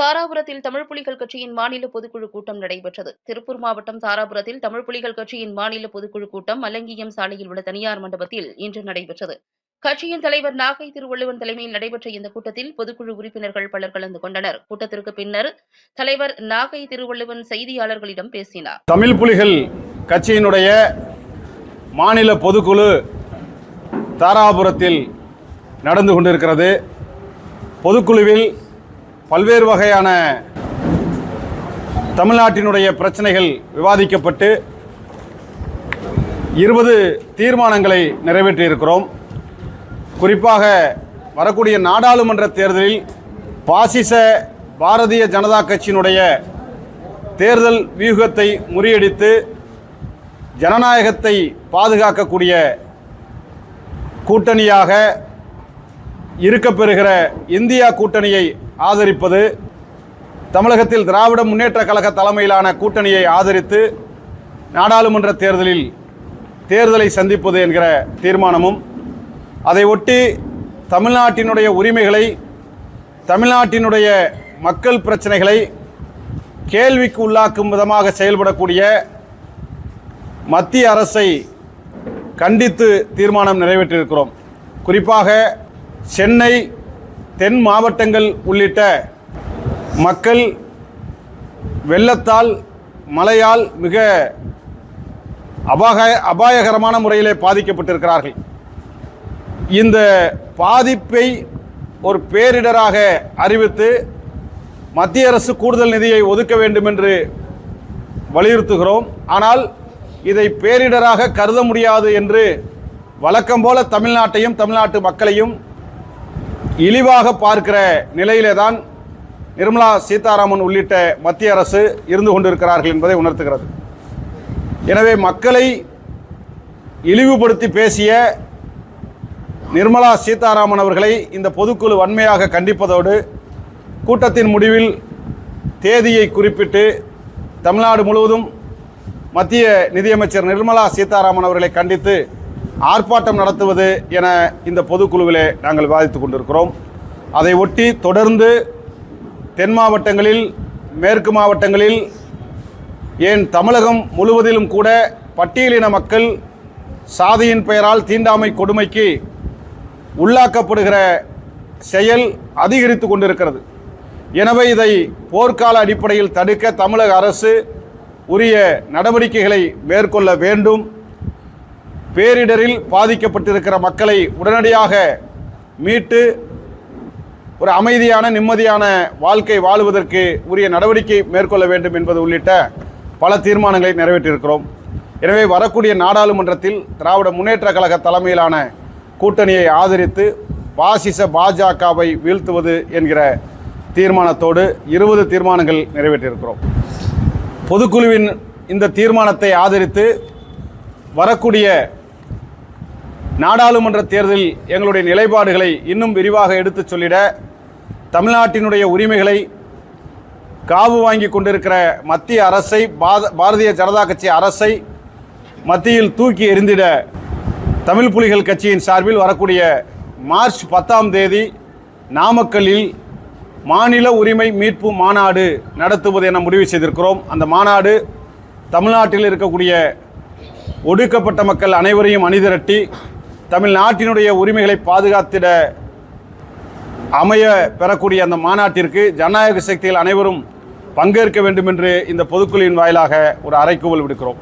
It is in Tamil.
தாராபுரத்தில் தமிழ் புலிகள் கட்சியின் மாநில பொதுக்குழு கூட்டம் நடைபெற்றது. திருப்பூர் மாவட்டம் தாராபுரத்தில் தமிழ் புலிகள் கட்சியின் மாநில பொதுக்குழு கூட்டம் மல்லங்கியம் சாலையில் உள்ள தனியார் மண்டபத்தில் இன்று நடைபெற்றது. கட்சியின் தலைவர் நாகை திருவள்ளுவன் தலைமையில் நடைபெற்ற இந்த கூட்டத்தில் பொதுக்குழு உறுப்பினர்கள் பலர் கலந்து கொண்டனர். கூட்டத்திற்கு பின்னர் தலைவர் நாகை திருவள்ளுவன் செய்தியாளர்களிடம் பேசினார். தமிழ் புலிகள் கட்சியினுடைய மாநில பொதுக்குழு தாராபுரத்தில் நடந்து கொண்டிருக்கிறது. பொதுக்குழுவில் பல்வேறு வகையான தமிழ்நாட்டினுடைய பிரச்சனைகள் விவாதிக்கப்பட்டு இருபது தீர்மானங்களை நிறைவேற்றியிருக்கிறோம். குறிப்பாக வரக்கூடிய நாடாளுமன்ற தேர்தலில் பாசிச பாரதிய ஜனதா கட்சியினுடைய தேர்தல் வியூகத்தை முறியடித்து ஜனநாயகத்தை பாதுகாக்கக்கூடிய கூட்டணியாக இருக்கப்பெறுகிற இந்தியா கூட்டணியை ஆதரிப்பது தமிழகத்தில் திராவிட முன்னேற்ற கழக தலைமையிலான கூட்டணியை ஆதரித்து நாடாளுமன்ற தேர்தலில் தேர்தலை சந்திப்பது என்கிற தீர்மானமும் அதை ஒட்டி தமிழ்நாட்டினுடைய உரிமைகளை தமிழ்நாட்டினுடைய மக்கள் பிரச்சனைகளை கேள்விக்கு உள்ளாக்கும் விதமாக செயல்படக்கூடிய மத்திய அரசை கண்டித்து தீர்மானம் நிறைவேற்றியிருக்கிறோம். குறிப்பாக சென்னை தென் மாவட்டங்கள் உள்ளிட்ட மக்கள் வெள்ளத்தால் மழையால் மிக அபாக அபாயகரமான முறையிலே பாதிக்கப்பட்டிருக்கிறார்கள். இந்த பாதிப்பை ஒரு பேரிடராக அறிவித்து மத்திய அரசு கூடுதல் நிதியை ஒதுக்க வேண்டும் என்று வலியுறுத்துகிறோம். ஆனால் இதை பேரிடராக கருத முடியாது என்று வழக்கம் போல தமிழ்நாட்டையும் தமிழ்நாட்டு மக்களையும் இழிவாக பார்க்கிற நிலையிலே தான் நிர்மலா சீதாராமன் உள்ளிட்ட மத்திய அரசு இருந்து கொண்டிருக்கிறார்கள் என்பதை உணர்த்துகிறது. எனவே மக்களை இழிவுபடுத்தி பேசிய நிர்மலா சீதாராமன் அவர்களை இந்த பொதுக்குழு வன்மையாக கண்டிப்பதோடு கூட்டத்தின் முடிவில் தேதியை குறிப்பிட்டு தமிழ்நாடு முழுவதும் மத்திய நிதியமைச்சர் நிர்மலா சீதாராமன் அவர்களை கண்டித்து ஆர்ப்பாட்டம் நடத்துவது என இந்த பொதுக்குழுவிலே நாங்கள் விவாதித்துக் கொண்டிருக்கிறோம். அதை ஒட்டி தொடர்ந்து தென் மாவட்டங்களில் மேற்கு மாவட்டங்களில் ஏன் தமிழகம் முழுவதிலும் கூட பட்டியலின மக்கள் சாதியின் பெயரால் தீண்டாமை கொடுமைக்கு உள்ளாக்கப்படுகிற செயல் அதிகரித்து கொண்டிருக்கிறது. எனவே இதை போர்க்கால அடிப்படையில் தடுக்க தமிழக அரசு உரிய நடவடிக்கைகளை மேற்கொள்ள வேண்டும். பேரிடரில் பாதிக்கப்பட்டிருக்கிற மக்களை உடனடியாக மீட்டு ஒரு அமைதியான நிம்மதியான வாழ்க்கை வாழுவதற்கு உரிய நடவடிக்கை மேற்கொள்ள வேண்டும் என்பது உள்ளிட்ட பல தீர்மானங்களை நிறைவேற்றியிருக்கிறோம். எனவே வரக்கூடிய நாடாளுமன்றத்தில் திராவிட முன்னேற்ற கழக தலைமையிலான கூட்டணியை ஆதரித்து பாசிச பாஜகவை வீழ்த்துவது என்கிற தீர்மானத்தோடு இருபது தீர்மானங்கள் நிறைவேற்றியிருக்கிறோம். பொதுக்குழுவின் இந்த தீர்மானத்தை ஆதரித்து வரக்கூடிய நாடாளுமன்ற தேர்தலில் எங்களுடைய நிலைப்பாடுகளை இன்னும் விரிவாக எடுத்துச் சொல்லிட தமிழ்நாட்டினுடைய உரிமைகளை காவு வாங்கி கொண்டிருக்கிற மத்திய அரசை பாரதிய ஜனதா கட்சி அரசை மத்தியில் தூக்கி எறிந்திட தமிழ் புலிகள் கட்சியின் சார்பில் வரக்கூடிய மார்ச் பத்தாம் தேதி நாமக்கல்லில் மாநில உரிமை மீட்பு மாநாடு நடத்துவது என முடிவு செய்திருக்கிறோம். அந்த மாநாடு தமிழ்நாட்டில் இருக்கக்கூடிய ஒடுக்கப்பட்ட மக்கள் அனைவரையும் அணிதிரட்டி தமிழ்நாட்டினுடைய உரிமைகளை பாதுகாத்திட அமைய பெறக்கூடிய அந்த மாநாட்டிற்கு ஜனநாயக சக்திகள் அனைவரும் பங்கேற்க வேண்டும் என்று இந்த பொதுக்குழுவின் வாயிலாக ஒரு அறைக்கூவல் விடுக்கிறோம்.